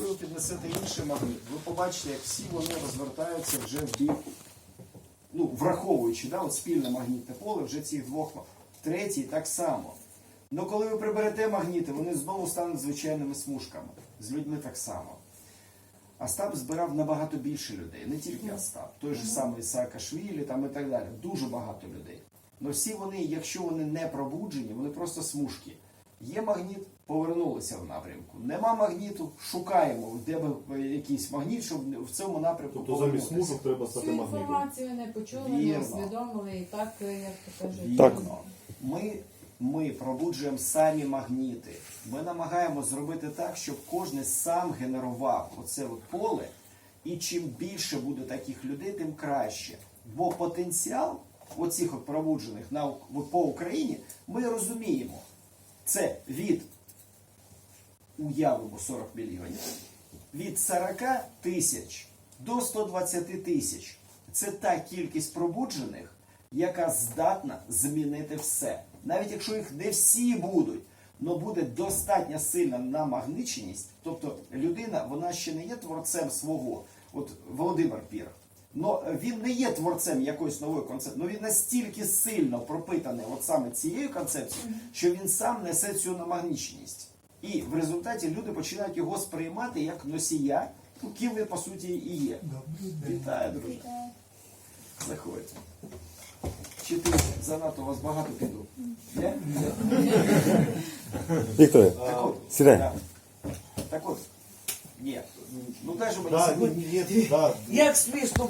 Коли ви піднесете інший магніт, ви побачите, як всі вони розвертаються вже в бік, ну, враховуючи, да, от спільне магнітне поле вже цих двох. Третій так само. Ну коли ви приберете магніти, вони знову стануть звичайними смужками. З людьми так само. Остап збирав набагато більше людей, не тільки Остап, той же самий Саакашвілі там і так далі. Дуже багато людей. Але всі вони, якщо вони не пробуджені, вони просто смужки. Є магніт, повернулися в напрямку. Нема магніту, шукаємо, де би якийсь магніт, щоб в цьому напрямку Тобто замість смужок треба Цю стати магнітом. інформацію не почули, не Вірно. усвідомили і так, е, як то кажуть. Вірно. Ми, ми пробуджуємо самі магніти. Ми намагаємося зробити так, щоб кожен сам генерував оце от поле. І чим більше буде таких людей, тим краще. Бо потенціал оцих от пробуджених на, по Україні ми розуміємо. Це від уявимо 40 мільйонів, від 40 тисяч до 120 тисяч. Це та кількість пробуджених, яка здатна змінити все. Навіть якщо їх не всі будуть, але буде достатньо сильна намагниченість, тобто людина, вона ще не є творцем свого. От Володимир Пір. Но він не є творцем якоїсь нової концепції, але він настільки сильно пропитаний от саме цією концепцією, що він сам несе цю намагниченість. І в результаті люди починають його сприймати як носія, ну, ким він по суті і є. Вітаю, друже. Заходьте. Чи ти занадто у вас багато піду? Вікторе, Так от, сідай. да. Так от, ні. Ну дай же Да, секунду. ні, ні, да. Як смішно